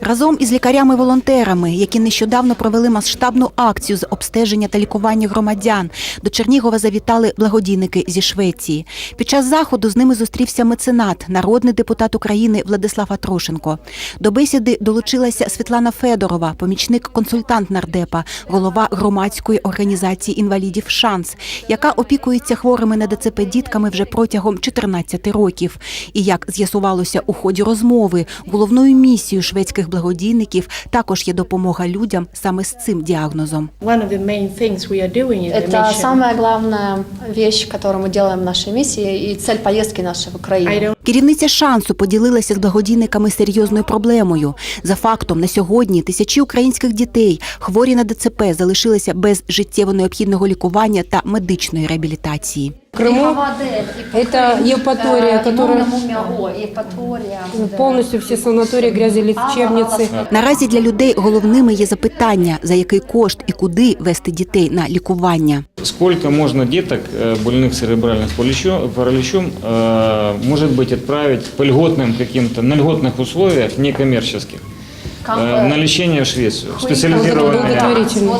Разом із лікарями-волонтерами, які нещодавно провели масштабну акцію з обстеження та лікування громадян, до Чернігова завітали благодійники зі Швеції. Під час заходу з ними зустрівся меценат, народний депутат України Владислав Атрошенко. До бесіди долучилася Світлана Федорова, помічник-консультант нардепа, голова громадської організації інвалідів Шанс, яка опікується хворими на ДЦП дітками вже протягом 14 років. І як з'ясувалося у ході розмови, головною місією шведських благодійників також є допомога людям саме з цим діагнозом. Mission. самая главная вещь, которую мы делаем в нашей миссии и цель поездки нашей в don't Керівниця шансу поділилася з благодійниками серйозною проблемою. За фактом, на сьогодні тисячі українських дітей, хворі на ДЦП, залишилися без життєво необхідного лікування та медичної реабілітації. В Крыму это Евпатория, которая полностью все санатории, грязелечебницы. Наразі для людей головними є запитання, за який кошт і куди вести дітей на лікування. Сколько можно деток, э, больных церебральным параличом, параличом э, может быть, отправить по льготным каким-то, на льготных условиях, некоммерческих, э, на лечение в Швецию? Специализированные Благотворительно.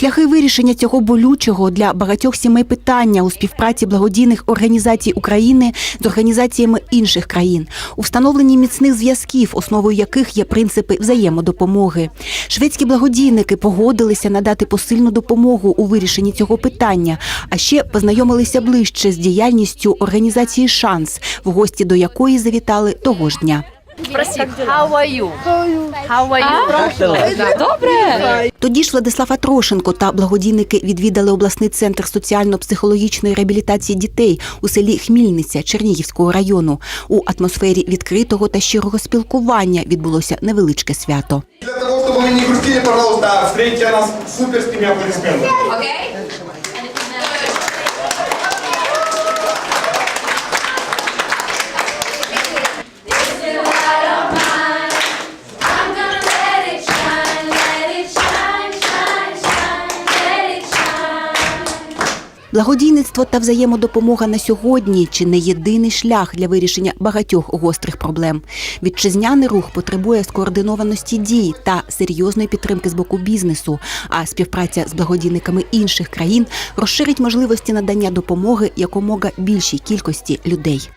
Шляхи вирішення цього болючого для багатьох сімей питання у співпраці благодійних організацій України з організаціями інших країн, у встановленні міцних зв'язків, основою яких є принципи взаємодопомоги. Шведські благодійники погодилися надати посильну допомогу у вирішенні цього питання, а ще познайомилися ближче з діяльністю організації Шанс, в гості до якої завітали того ж дня. How are you? How are you? Добре. Тоді ж Владислав Атрошенко та благодійники відвідали обласний центр соціально-психологічної реабілітації дітей у селі Хмільниця Чернігівського району. У атмосфері відкритого та щирого спілкування відбулося невеличке свято. Для того, чтобы вы не грустили, пожалуйста, встретьте нас суперскими аплодисментами. Благодійництво та взаємодопомога на сьогодні чи не єдиний шлях для вирішення багатьох гострих проблем. Вітчизняний рух потребує скоординованості дій та серйозної підтримки з боку бізнесу. А співпраця з благодійниками інших країн розширить можливості надання допомоги якомога більшій кількості людей.